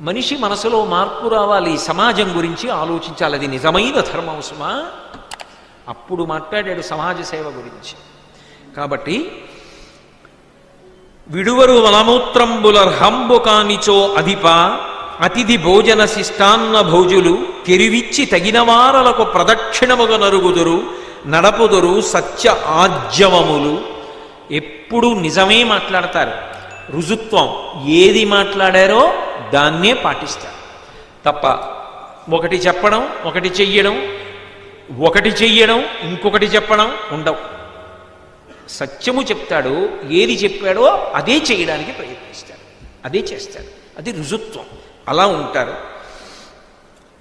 మనిషి మనసులో మార్పు రావాలి సమాజం గురించి ఆలోచించాలి అది నిజమైన ధర్మం సుమా. అప్పుడు మాట్లాడాడు సమాజ సేవ గురించి. కాబట్టి విడువరు మలమూత్రంబులర్హంబు కానిచో అధిప అతిథి భోజన శిష్టాన్న భోజులు కెరివిచ్చి తగిన వారలకు ప్రదక్షిణముగా నరుగుదురు నడపుదురు సత్య ఆజ్యవములు ఎప్పుడు నిజమే మాట్లాడతారు. రుజుత్వం ఏది మాట్లాడారో దాన్నే పాటిస్తారు. తప్ప ఒకటి చెప్పడం ఒకటి చెయ్యడం ఒకటి చెయ్యడం ఇంకొకటి చెప్పడం ఉండవు. సత్యము చెప్తాడు ఏది చెప్పాడో అదే చేయడానికి ప్రయత్నిస్తాడు అదే చేస్తాడు అది రుజుత్వం. అలా ఉంటారు.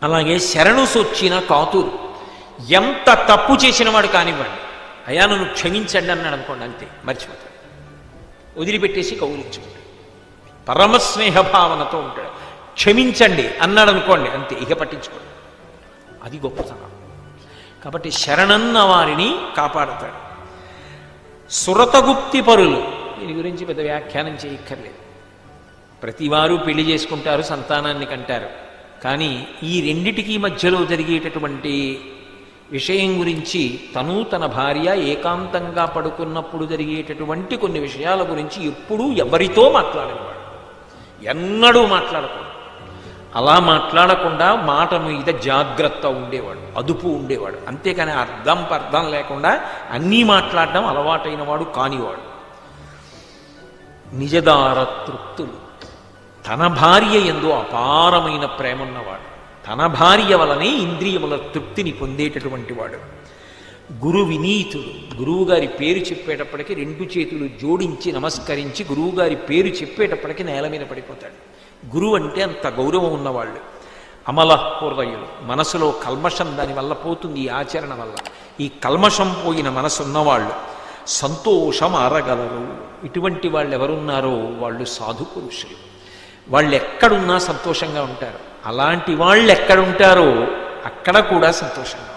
అలాగే శరణు సొచ్చిన కాతురు ఎంత తప్పు చేసిన వాడు కానివ్వండి. అయా నన్ను క్షమించండి అన్నాడు అనుకోండి అంతే మర్చిపోతాడు. వదిలిపెట్టేసి కౌగులించుకుంటాడు. పరమస్నేహ భావనతో ఉంటాడు. క్షమించండి అన్నాడు అనుకోండి అంతే ఇక పట్టించుకోండి. అది గొప్పతనం కాబట్టి శరణన్న వారిని కాపాడతాడు. సురతగుప్తి పరులు దీని గురించి పెద్ద వ్యాఖ్యానం చేయక్కర్లేదు. ప్రతివారు పెళ్ళి చేసుకుంటారు సంతానాన్ని కంటారు. కానీ ఈ రెండిటికీ మధ్యలో జరిగేటటువంటి విషయం గురించి తను తన భార్య ఏకాంతంగా పడుకున్నప్పుడు జరిగేటటువంటి కొన్ని విషయాల గురించి ఎప్పుడూ ఎవరితో మాట్లాడేవాడు? ఎన్నడూ మాట్లాడకూడదు. అలా మాట్లాడకుండా మాట మీద జాగ్రత్త ఉండేవాడు అదుపు ఉండేవాడు. అంతేకాని అర్థం పర్థం లేకుండా అన్నీ మాట్లాడడం అలవాటైన వాడు కానివాడు. నిజదార తృప్తులు. తన భార్య ఎందు అపారమైన ప్రేమ ఉన్నవాడు. తన భార్య వలనే ఇంద్రియముల తృప్తిని పొందేటటువంటి వాడు. గురు వినీతుడు. గురువుగారి పేరు చెప్పేటప్పటికి రెండు చేతులు జోడించి నమస్కరించి గురువుగారి పేరు చెప్పేటప్పటికి నేల మీద పడిపోతాడు. గురువు అంటే అంత గౌరవం ఉన్నవాళ్ళు. అమల హృదయులు మనసులో కల్మషం దానివల్ల పోతుంది ఈ ఆచరణ వల్ల. ఈ కల్మషం పోయిన మనసు ఉన్నవాళ్ళు సంతోషం అరగలరు. ఇటువంటి వాళ్ళు ఎవరున్నారో వాళ్ళు సాధు పురుషులు. వాళ్ళు ఎక్కడున్నా సంతోషంగా ఉంటారు. అలాంటి వాళ్ళు ఎక్కడుంటారో అక్కడ కూడా సంతోషంగా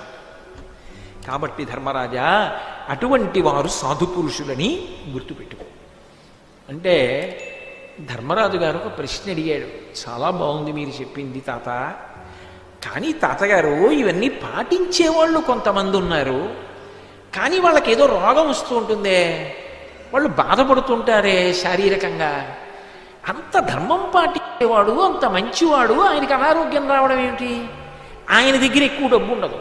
కాబట్టి ధర్మరాజా అటువంటి వారు సాధు పురుషులని గుర్తుపెట్టుకో. అంటే ధర్మరాజు గారు ఒక ప్రశ్న అడిగాడు. చాలా బాగుంది మీరు చెప్పింది తాత. కానీ తాతగారు ఇవన్నీ పాటించేవాళ్ళు కొంతమంది ఉన్నారు. కానీ వాళ్ళకి ఏదో రోగం వస్తూ ఉంటుందే. వాళ్ళు బాధపడుతుంటారే శారీరకంగా. అంత ధర్మం పాటించేవాడు అంత మంచివాడు ఆయనకి అనారోగ్యం రావడం ఏమిటి? ఆయన దగ్గర ఎక్కువ డబ్బు ఉండదు.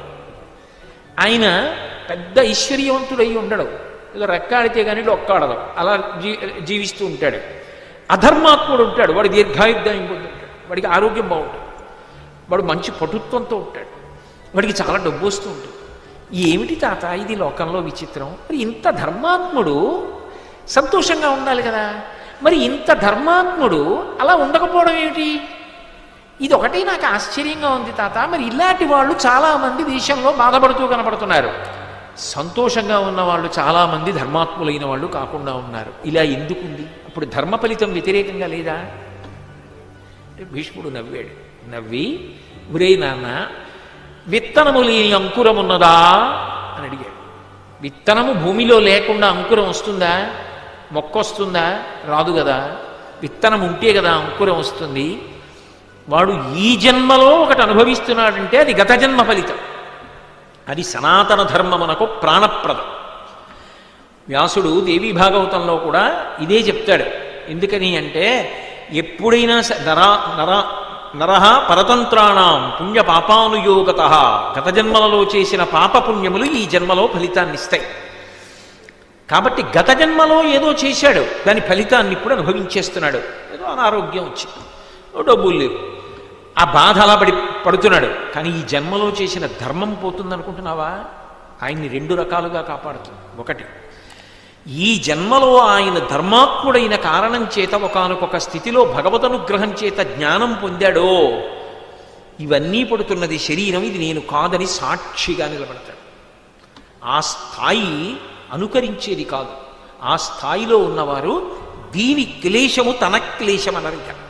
ఆయన పెద్ద ఐశ్వర్యవంతుడై ఉండడు. ఏదో రెక్కాడితే కానీ ఒక్కాడదు. అలా జీ జీవిస్తూ ఉంటాడు. అధర్మాత్ముడు ఉంటాడు. వాడు దీర్ఘాయుద్ధాయం పొందుంటాడు వాడికి ఆరోగ్యం బాగుంటుంది. వాడు మంచి పటుత్వంతో ఉంటాడు. వాడికి చాలా డబ్బు వస్తూ ఉంటుంది. ఏమిటి తాత ఇది లోకంలో విచిత్రం? మరి ఇంత ధర్మాత్ముడు సంతోషంగా ఉండాలి కదా. మరి ఇంత ధర్మాత్ముడు అలా ఉండకపోవడం ఏమిటి? ఇది ఒకటి నాకు ఆశ్చర్యంగా ఉంది తాత. మరి ఇలాంటి వాళ్ళు చాలామంది దేశంలో బాధపడుతూ కనపడుతున్నారు. సంతోషంగా ఉన్న వాళ్ళు చాలామంది ధర్మాత్ములైన వాళ్ళు కాకుండా ఉన్నారు. ఇలా ఎందుకుంది? అప్పుడు ధర్మ ఫలితం వ్యతిరేకంగా లేదా? అంటే భీష్ముడు నవ్వాడు. నవ్వి ఒరే నాన్న విత్తనము లేని అంకురం ఉన్నదా? అని అడిగాడు. విత్తనము భూమిలో లేకుండా అంకురం వస్తుందా? మొక్క వస్తుందా రాదు కదా. విత్తనం ఉంటే కదా అంకురం వస్తుంది. వాడు ఈ జన్మలో ఒకటి అనుభవిస్తున్నాడంటే అది గత జన్మ ఫలితం. అది సనాతన ధర్మమునకు ప్రాణప్రదం. వ్యాసుడు దేవీ భాగవతంలో కూడా ఇదే చెప్తాడు. ఎందుకని అంటే ఎప్పుడైనా స- నరా నర నరహ పరతంత్రాణం పుణ్య పాపానుయోగత గత జన్మలలో చేసిన పాప పుణ్యములు ఈ జన్మలో ఫలితాన్నిస్తాయి. కాబట్టి గత జన్మలో ఏదో చేశాడు. దాని ఫలితాన్ని ఇప్పుడు అనుభవించేస్తున్నాడు. ఏదో అనారోగ్యం వచ్చింది. డబ్బులు లేవు. ఆ బాధ అలా పడి పడుతున్నాడు. కానీ ఈ జన్మలో చేసిన ధర్మం పోతుందనుకుంటున్నావా ఆయన్ని రెండు రకాలుగా కాపాడుతుంది. ఒకటి ఈ జన్మలో ఆయన ధర్మాత్ముడైన కారణం చేత ఒకానొక స్థితిలో భగవదనుగ్రహం చేత జ్ఞానం పొందాడో ఇవన్నీ పడుతున్నది శరీరం. ఇది నేను కాదని సాక్షిగా నిలబడతాడు. ఆ స్థాయి అనుకరించేది కాదు. ఆ స్థాయిలో ఉన్నవారు దీని క్లేశము తన క్లేశం అనరు ఇక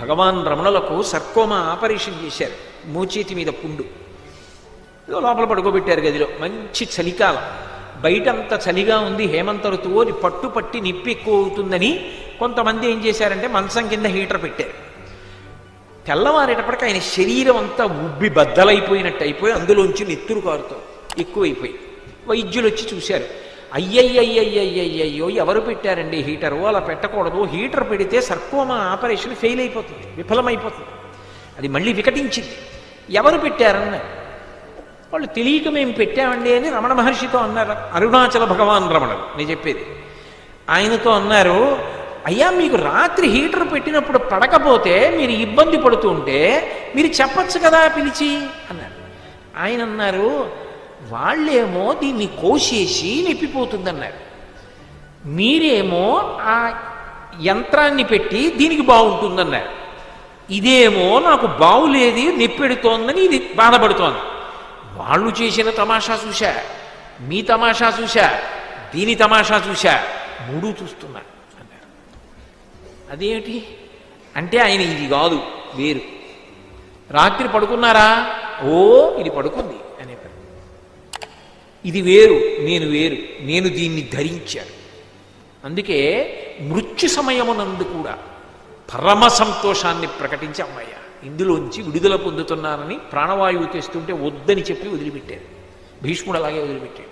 భగవాన్ రమణులకు సర్కోమా ఆపరేషన్ చేశారు. మోచేతి మీద పుండు. ఏదో లోపల పడుకోబెట్టారు గదిలో. మంచి చలికాలం. బయటంత చలిగా ఉంది హేమంత ఋతువు అని పట్టు పట్టి నిప్పి ఎక్కువ అవుతుందని కొంతమంది ఏం చేశారంటే మంచం కింద హీటర్ పెట్టారు. తెల్లవారేటప్పటికి ఆయన శరీరం అంతా ఉబ్బి బద్దలైపోయినట్టు అయిపోయి అందులోంచి నెత్తురు కారుతాం ఎక్కువైపోయి వైద్యులు వచ్చి చూశారు. అయ్యయ్యయ్యయ్యయ్యయ్యో ఎవరు పెట్టారండి హీటరు? అలా పెట్టకూడదు. హీటర్ పెడితే సర్కోమా ఆపరేషన్ ఫెయిల్ అయిపోతుంది విఫలమైపోతుంది. అది మళ్ళీ వికటించింది. ఎవరు పెట్టారన్నారు వాళ్ళు తెలియక మేము పెట్టామండి అని రమణ మహర్షితో అన్నారు. అరుణాచల భగవాన్ రమణుడు నేను చెప్పేది. ఆయనతో అన్నారు అయ్యా మీకు రాత్రి హీటర్ పెట్టినప్పుడు పడకపోతే మీరు ఇబ్బంది పడుతుంటే మీరు చెప్పచ్చు కదా పిలిచి? అన్నారు. ఆయన అన్నారు వాళ్ళేమో దీన్ని కోసేసి నిప్పిపోతుందన్నారు. మీరేమో ఆ యంత్రాన్ని పెట్టి దీనికి బాగుంటుందన్నారు. ఇదేమో నాకు బాగులేది నొప్పెడుతోందని ఇది బాధపడుతోంది. వాళ్ళు చేసిన తమాషా చూశా మీ తమాషా చూశా దీని తమాషా చూశా మూడు చూస్తున్నా అన్నారు. అదేమిటి? అంటే ఆయన ఇది కాదు వేరు. రాత్రి పడుకున్నారా? ఓ ఇది పడుకుంది. ఇది వేరు నేను వేరు నేను దీన్ని ధరించాను. అందుకే మృత్యు సమయమునందు కూడా పరమ సంతోషాన్ని ప్రకటించి అమ్మయ్య ఇందులోంచి విడుదల పొందుతున్నానని ప్రాణవాయువు తెస్తుంటే వద్దని చెప్పి వదిలిపెట్టారు. భీష్ముడు అలాగే వదిలిపెట్టాడు.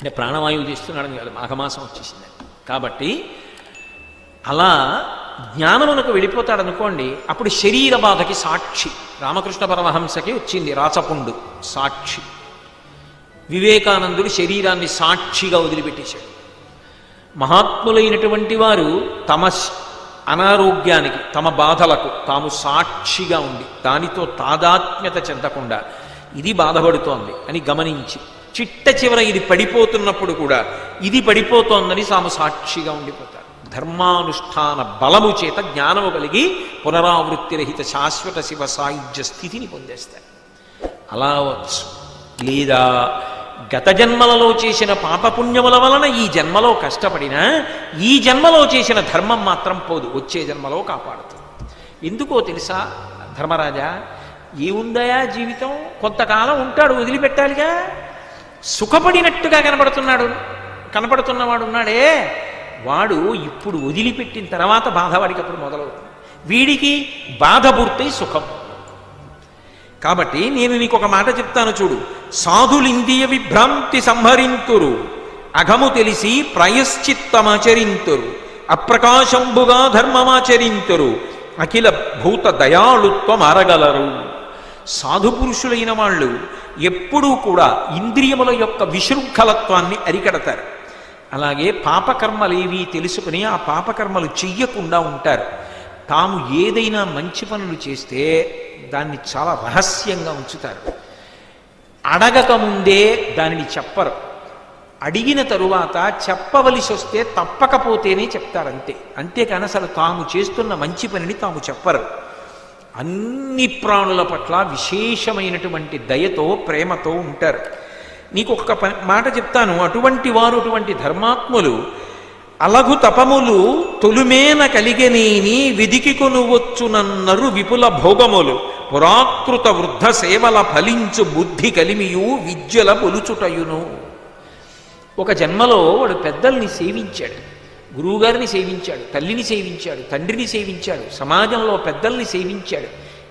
అంటే ప్రాణవాయువు తెస్తున్నాడని కాదు మాఘమాసం వచ్చేసింది. కాబట్టి అలా జ్ఞానమునకు వెళ్ళిపోతాడు అనుకోండి అప్పుడు శరీర బాధకి సాక్షి. రామకృష్ణ పరమహంసకి వచ్చింది రాచపుండు సాక్షి. వివేకానందుడు శరీరాన్ని సాక్షిగా వదిలిపెట్టేశాడు. మహాత్ములైనటువంటి వారు తమ అనారోగ్యానికి తమ బాధలకు తాము సాక్షిగా ఉండి దానితో తాదాత్మ్యత చెందకుండా ఇది బాధపడుతోంది అని గమనించి చిట్ట చివర ఇది పడిపోతున్నప్పుడు కూడా ఇది పడిపోతోందని తాము సాక్షిగా ఉండిపోతారు. ధర్మానుష్ఠాన బలము చేత జ్ఞానము కలిగి పునరావృత్తి రహిత శాశ్వత శివ సాయుధ్య స్థితిని పొందేస్తారు. అలా వచ్చు లేదా గత జన్మలలో చేసిన పాపపుణ్యముల వలన ఈ జన్మలో కష్టపడినా ఈ జన్మలో చేసిన ధర్మం మాత్రం పోదు. వచ్చే జన్మలో కాపాడుతుంది ఎందుకో తెలుసా ధర్మరాజా ఏముందయా జీవితం? కొంతకాలం ఉంటాడు వదిలిపెట్టాలిగా. సుఖపడినట్టుగా కనబడుతున్నాడు కనపడుతున్నవాడు ఉన్నాడే. వాడు ఇప్పుడు వదిలిపెట్టిన తర్వాత బాధ వాడికి అప్పుడు మొదలవుతుంది. వీడికి బాధ పూర్తయి సుఖం. కాబట్టి నేను నీకు ఒక మాట చెప్తాను చూడు. సాధులిందియ విభ్రాంతి సంహరింతురు. అఘము తెలిసి ప్రయశ్చిత్తమాచరింతురు. అప్రకాశంబుగా ధర్మమాచరింతురు. అఖిల భూత దయాళుత్వం అరగలరు. సాధు పురుషులైన వాళ్ళు ఎప్పుడూ కూడా ఇంద్రియముల యొక్క విశృంఖలత్వాన్ని అరికడతారు. అలాగే పాపకర్మలేవి తెలుసుకుని ఆ పాపకర్మలు చెయ్యకుండా ఉంటారు. తాము ఏదైనా మంచి పనులు చేస్తే దాన్ని చాలా రహస్యంగా ఉంచుతారు. అడగకముందే దానిని చెప్పరు. అడిగిన తరువాత చెప్పవలసి వస్తే తప్పకపోతేనే చెప్తారు అంతే అంతేకాని అసలు తాము చేస్తున్న మంచి పనిని తాము చెప్పరు. అన్ని ప్రాణుల పట్ల విశేషమైనటువంటి దయతో ప్రేమతో ఉంటారు. నీకు ఒక్క మాట చెప్తాను. అటువంటి వారు అటువంటి ధర్మాత్ములు అలగు తపములు తొలుమేన కలిగనేని విదికి కొనువచ్చునన్నరు విపుల భోగములు. పురాకృత వృద్ధ సేవల ఫలించు బుద్ధి కలిమియు విద్యల పొలుచుటయును ఒక జన్మలో వాడు పెద్దల్ని సేవించాడు. గురువుగారిని సేవించాడు తల్లిని సేవించాడు తండ్రిని సేవించాడు సమాజంలో పెద్దల్ని సేవించాడు.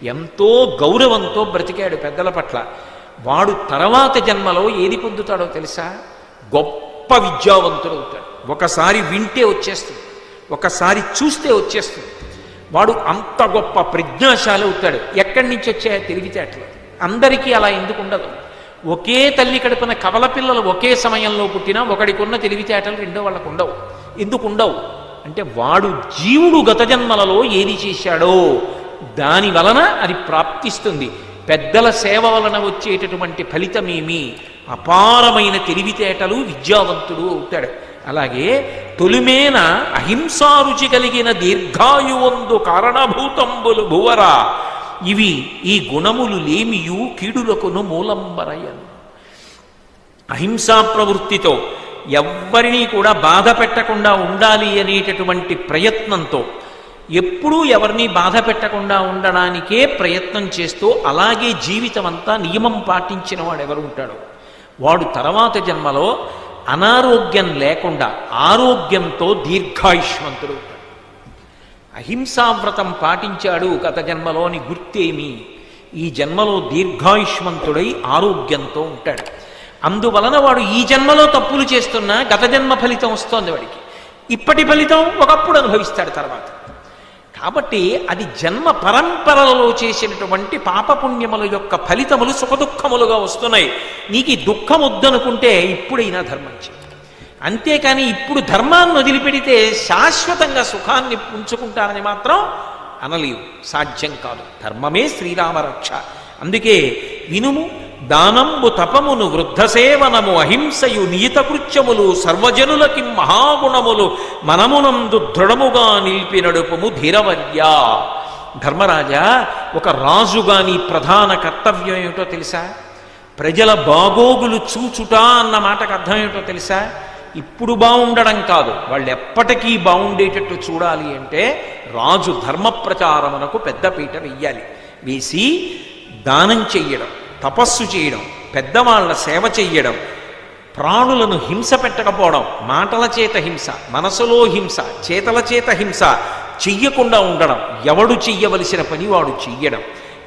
ఎంతో గౌరవంతో బ్రతికాడు పెద్దల పట్ల. వాడు తర్వాత జన్మలో ఏది పొందుతాడో తెలుసా? గొప్ప విద్యావంతుడు అవుతాడు ఒకసారి వింటే వచ్చేస్తుంది. ఒకసారి చూస్తే వచ్చేస్తుంది. వాడు అంత గొప్ప ప్రజ్ఞాశాలి అవుతాడు. ఎక్కడి నుంచి వచ్చాయో తెలివితేటలు అందరికీ అలా ఎందుకు ఉండదు? ఒకే తల్లి కడుపున కవల పిల్లలు ఒకే సమయంలో పుట్టినా ఒకడికి ఉన్న తెలివితేటలు రెండో వాళ్ళకు ఉండవు. ఎందుకు ఉండవు? అంటే వాడు జీవుడు గత జన్మలలో ఏది చేశాడో దాని వలన అది ప్రాప్తిస్తుంది. పెద్దల సేవ వలన వచ్చేటటువంటి ఫలితమేమి? అపారమైన తెలివితేటలు విద్యావంతుడు అవుతాడు. అలాగే తొలిమేన అహింసారుచి కలిగిన దీర్ఘాయువొందు కారణభూతంబులు భువరా. ఇవి ఈ గుణములు లేమియు కీడులకును మూలంబరయన్. అహింసా ప్రవృత్తితో ఎవ్వరినీ కూడా బాధ పెట్టకుండా ఉండాలి అనేటటువంటి ప్రయత్నంతో ఎప్పుడూ ఎవరిని బాధ పెట్టకుండా ఉండడానికే ప్రయత్నం చేస్తూ అలాగే జీవితం అంతా నియమం పాటించిన వాడు ఎవరు ఉంటాడో? వాడు తర్వాత జన్మలో అనారోగ్యం లేకుండా ఆరోగ్యంతో దీర్ఘాయుష్మంతుడు అహింసావ్రతం పాటించాడు గత జన్మలోని గుర్తేమి? ఈ జన్మలో దీర్ఘాయుష్మంతుడై ఆరోగ్యంతో ఉంటాడు. అందువలన వాడు ఈ జన్మలో తప్పులు చేస్తున్నా గత జన్మ ఫలితం వస్తోంది వాడికి. ఇప్పటి ఫలితం ఒకప్పుడు అనుభవిస్తాడు తర్వాత. కాబట్టి అది జన్మ పరంపరలలో చేసినటువంటి పాపపుణ్యముల యొక్క ఫలితములు సుఖదుఖములుగా వస్తున్నాయి. నీకు ఈ దుఃఖం వద్దనుకుంటే ఇప్పుడైనా ధర్మం చేయి అంతేకాని ఇప్పుడు ధర్మాన్ని వదిలిపెడితే శాశ్వతంగా సుఖాన్ని ఉంచుకుంటానని మాత్రం అనలేవు. సాధ్యం కాదు. ధర్మమే శ్రీరామరక్ష. అందుకే వినుము దానంబు తపమును వృద్ధసేవనము అహింసయు నీతకృత్యములు సర్వజనులకి మహాగుణములు మనమునందు దృఢముగా నిలిపి నడుపుము ధీరవర్య. ధర్మరాజా ఒక రాజుగా నీ ప్రధాన కర్తవ్యం ఏమిటో తెలుసా? ప్రజల బాగోగులు చూచుట అన్న మాటకు అర్థం ఏమిటో తెలుసా? ఇప్పుడు బాగుండడం కాదు వాళ్ళు ఎప్పటికీ బాగుండేటట్టు చూడాలి అంటే రాజు ధర్మ ప్రచారమునకు పెద్దపీట వెయ్యాలి. వేసి దానం చెయ్యడం. తపస్సు చేయడం పెద్దవాళ్ళ సేవ చెయ్యడం ప్రాణులను హింస పెట్టకపోవడం మాటల చేత హింస మనసులో హింస చేతల చేత హింస చెయ్యకుండా ఉండడం ఎవడు చెయ్యవలసిన పని వాడు చెయ్యడం.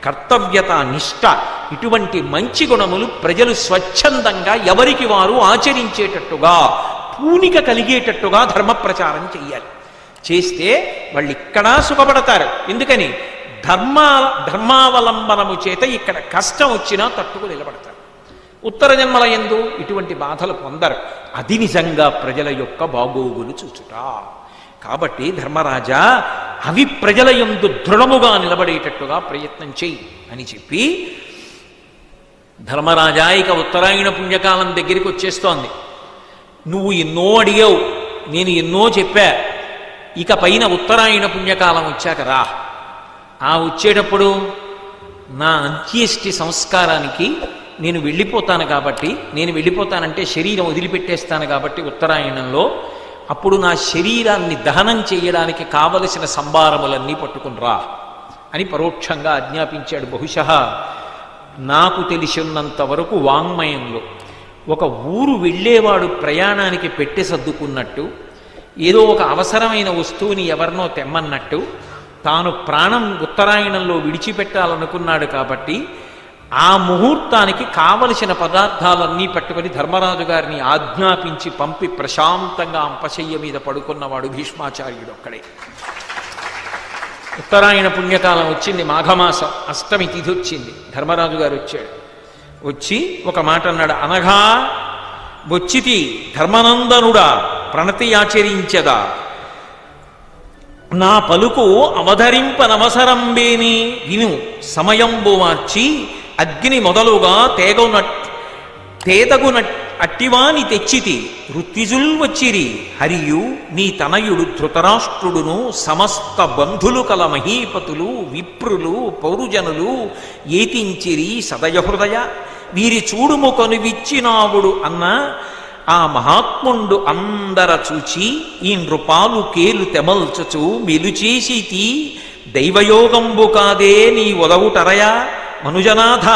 కర్తవ్యత నిష్ట ఇటువంటి మంచి గుణములు ప్రజలు స్వచ్ఛందంగా ఎవరికి వారు ఆచరించేటట్టుగా పూనిక కలిగేటట్టుగా ధర్మ ప్రచారం చెయ్యాలి. చేస్తే వాళ్ళు ఇక్కడా సుఖపడతారు. ఎందుకని? ధర్మ ధర్మావలంబనము చేత ఇక్కడ కష్టం వచ్చినా తట్టుకు నిలబడతారు. ఉత్తర జన్మల ఎందు ఇటువంటి బాధలు పొందరు అది నిజంగా ప్రజల యొక్క బాగోగులు చూచుట. కాబట్టి ధర్మరాజా అవి ప్రజల యందు దృఢముగా నిలబడేటట్టుగా ప్రయత్నం చెయ్యి అని చెప్పి ధర్మరాజా ఇక ఉత్తరాయణ పుణ్యకాలం దగ్గరికి వచ్చేస్తోంది. నువ్వు ఎన్నో అడిగావు నేను ఎన్నో చెప్పా. ఇక పైన ఉత్తరాయణ పుణ్యకాలం వచ్చాక రా. ఆ వచ్చేటప్పుడు నా అంత్యేష్టి సంస్కారానికి నేను వెళ్ళిపోతాను కాబట్టి నేను వెళ్ళిపోతానంటే శరీరం వదిలిపెట్టేస్తాను కాబట్టి ఉత్తరాయణంలో అప్పుడు నా శరీరాన్ని దహనం చేయడానికి కావలసిన సంభారములన్నీ పట్టుకుని రా అని పరోక్షంగా ఆజ్ఞాపించాడు. బహుశ నాకు తెలిసినంత వరకు వాంగ్మయంలో ఒక ఊరు వెళ్ళేవాడు ప్రయాణానికి పెట్టి సర్దుకున్నట్టు ఏదో ఒక అవసరమైన వస్తువుని ఎవరినో తెమ్మన్నట్టు తాను ప్రాణం ఉత్తరాయణంలో విడిచిపెట్టాలనుకున్నాడు కాబట్టి ఆ ముహూర్తానికి కావలసిన పదార్థాలన్నీ పట్టుకొని ధర్మరాజు గారిని ఆజ్ఞాపించి పంపి ప్రశాంతంగా అంపశయ్య మీద పడుకున్నవాడు భీష్మాచార్యుడు ఒక్కడే. ఉత్తరాయణ పుణ్యకాలం వచ్చింది మాఘమాసం అష్టమి తిథి వచ్చింది. ధర్మరాజు గారు వచ్చాడు. వచ్చి ఒక మాట అన్నాడు అనగా వచ్చితి ధర్మనందనుడా ప్రణతి ఆచరించదా? నా పలుకు అవధరింపనవసరంబేని. విను సమయంబు మార్చి అగ్ని మొదలుగా తేగౌన తేదగున అట్టివాని తెచ్చితి. ఋత్విజుల్ వచ్చిరి. హరియు నీ తనయుడు ధృతరాష్ట్రుడును సమస్త బంధులు కల మహీపతులు విప్రులు పౌరుజనులు ఏతించిరి సదయహృదయ. వీరి చూడుము కొనువిచ్చినావుడు అన్న ఆ మహాత్ముండు అందర చూచి ఈ నృపాలు కేలు తెమల్చుచు మెలుచేసితి దైవయోగంబు కాదే నీ ఒదవుటరయా? మనుజనాథ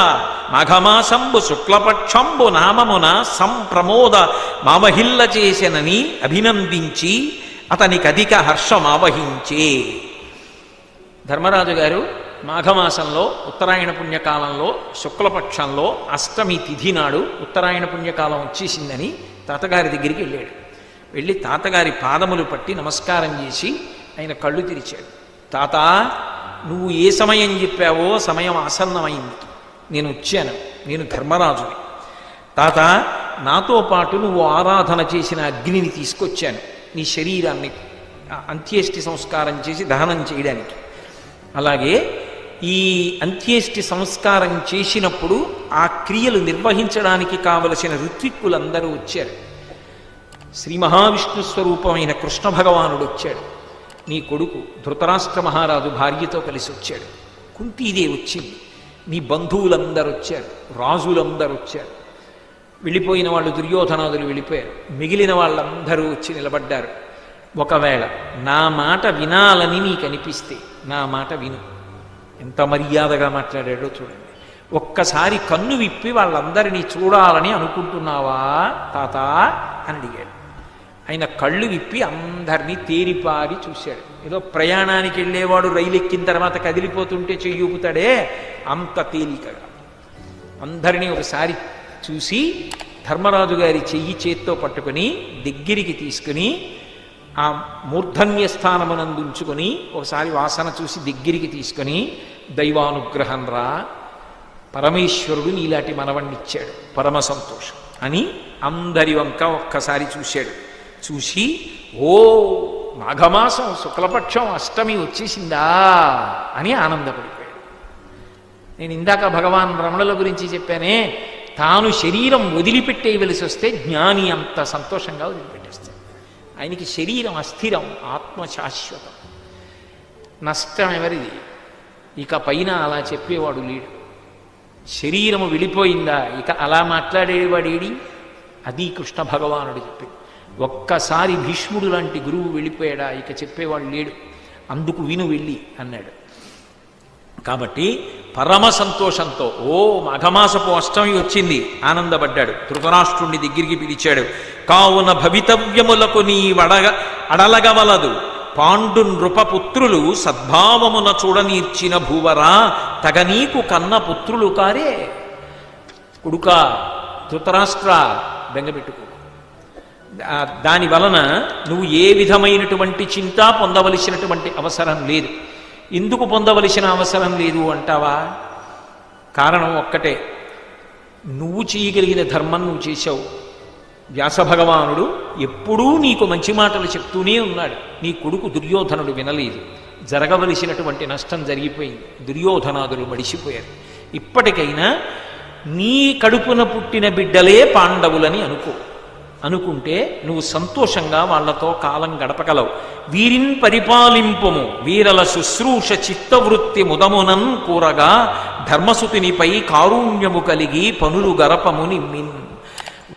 మాఘమాసంబు శుక్లపక్షంబు నామమున సంప్రమోద మామహిల్ల చేసెనని అభినందించి అతనికి అధిక హర్షమావహించే. ధర్మరాజు గారు మాఘమాసంలో ఉత్తరాయణ పుణ్యకాలంలో శుక్లపక్షంలో అష్టమి తిథి నాడు ఉత్తరాయణ పుణ్యకాలం వచ్చేసిందని తాతగారి దగ్గరికి వెళ్ళాడు. వెళ్ళి తాతగారి పాదములు పట్టి నమస్కారం చేసి ఆయన కళ్ళు తెరిచాడు. తాత నువ్వు ఏ సమయం చెప్పావో సమయం ఆసన్నమైంది. నేను వచ్చాను. నేను ధర్మరాజుని. తాత నాతో పాటు నువ్వు ఆరాధన చేసిన అగ్నిని తీసుకొచ్చాను. నీ శరీరాన్ని అంత్యేష్టి సంస్కారం చేసి దహనం చేయడానికి. అలాగే ఈ అంత్యేష్టి సంస్కారం చేసినప్పుడు ఆ క్రియలు నిర్వహించడానికి కావలసిన ఋత్విక్కులందరూ వచ్చారు. శ్రీ మహావిష్ణు స్వరూపమైన కృష్ణ భగవానుడు వచ్చాడు. నీ కొడుకు ధృతరాష్ట్ర మహారాజు భార్యతో కలిసి వచ్చాడు. కుంతీదేవి వచ్చింది. నీ బంధువులందరూ వచ్చారు. రాజులందరూ వచ్చారు. వెళ్ళిపోయిన వాళ్ళు దుర్యోధనాదులు వెళ్ళిపోయారు. మిగిలిన వాళ్ళందరూ వచ్చి నిలబడ్డారు. ఒకవేళ నా మాట వినాలని నీకు అనిపిస్తే నా మాట విను. ఎంత మర్యాదగా మాట్లాడాడో చూడండి. ఒక్కసారి కన్ను విప్పి వాళ్ళందరినీ చూడాలని అనుకుంటున్నావా తాత? అని అడిగాడు. ఆయన కళ్ళు విప్పి అందరినీ తేరిపారి చూశాడు. ఏదో ప్రయాణానికి వెళ్ళేవాడు రైలు ఎక్కిన తర్వాత కదిలిపోతుంటే చెయ్యూపుతాడే అంత తేలికగా. అందరినీ ఒకసారి చూసి ధర్మరాజు గారి చెయ్యి చేత్తో పట్టుకొని దగ్గరికి తీసుకుని ఆ మూర్ధన్య స్థానమునందు ఉంచుకొని ఒకసారి వాసన చూసి దగ్గరికి తీసుకొని దైవానుగ్రహం రా పరమేశ్వరుడు నీలాంటి మనవణ్ణిచ్చాడు పరమ సంతోషం అని అందరి వంక ఒక్కసారి చూశాడు. చూసి ఓ మాఘమాసం శుక్లపక్షం అష్టమి వచ్చేసిందా అని ఆనందపడిపోయాడు. నేను ఇందాక భగవాన్ రమణుల గురించి చెప్పానే తాను శరీరం వదిలిపెట్టేయవలసి వస్తే జ్ఞాని అంత సంతోషంగా వదిలిపెట్టేస్తాడు. ఆయనకి శరీరం అస్థిరం ఆత్మ శాశ్వతం నష్టం ఎవరిది? ఇక పైన అలా చెప్పేవాడు లేడు. శరీరము వెళ్ళిపోయిందా ఇక అలా మాట్లాడేవాడేడి అది కృష్ణ భగవానుడు చెప్పి ఒక్కసారి భీష్ముడు లాంటి గురువు వెళ్ళిపోయాడా? ఇక చెప్పేవాడు లేడు. అందుకు విను వెళ్ళి అన్నాడు. కాబట్టి పరమ సంతోషంతో ఓ మాఘమాసపు అష్టమి వచ్చింది. ఆనందపడ్డాడు. ధృతరాష్ట్రుణ్ణి దగ్గరికి పిలిచాడు. కావున భవితవ్యములకు నీ వడగ అడలగవలదు. పాండు నృపపుత్రులు సద్భావమున చూడనీర్చిన భూవరా తగనీకు కన్న పుత్రులు కారే. కొడుక ధృతరాష్ట్ర బెంగపెట్టుకో దాని వలన నువ్వు ఏ విధమైనటువంటి చింత పొందవలసినటువంటి అవసరం లేదు. ఎందుకు పొందవలసిన అవసరం లేదు అంటావా? కారణం ఒక్కటే. నువ్వు చేయగలిగిన ధర్మం నువ్వు చేశావు. వ్యాస భగవానుడు ఎప్పుడూ నీకు మంచి మాటలు చెప్తూనే ఉన్నాడు. నీ కొడుకు దుర్యోధనుడు వినలేదు. జరగవలసినటువంటి నష్టం జరిగిపోయింది. దుర్యోధనాదులు మడిసిపోయారు. ఇప్పటికైనా నీ కడుపున పుట్టిన బిడ్డలే పాండవులని అనుకో. అనుకుంటే నువ్వు సంతోషంగా వాళ్ళతో కాలం గడపగలవు. వీరిన్ పరిపాలింపము వీరల శుశ్రూష చిత్తవృత్తి ముదమునన్ కూరగా ధర్మసుతినిపై కారుణ్యము కలిగి పనులు గరపము నిమ్మిన్.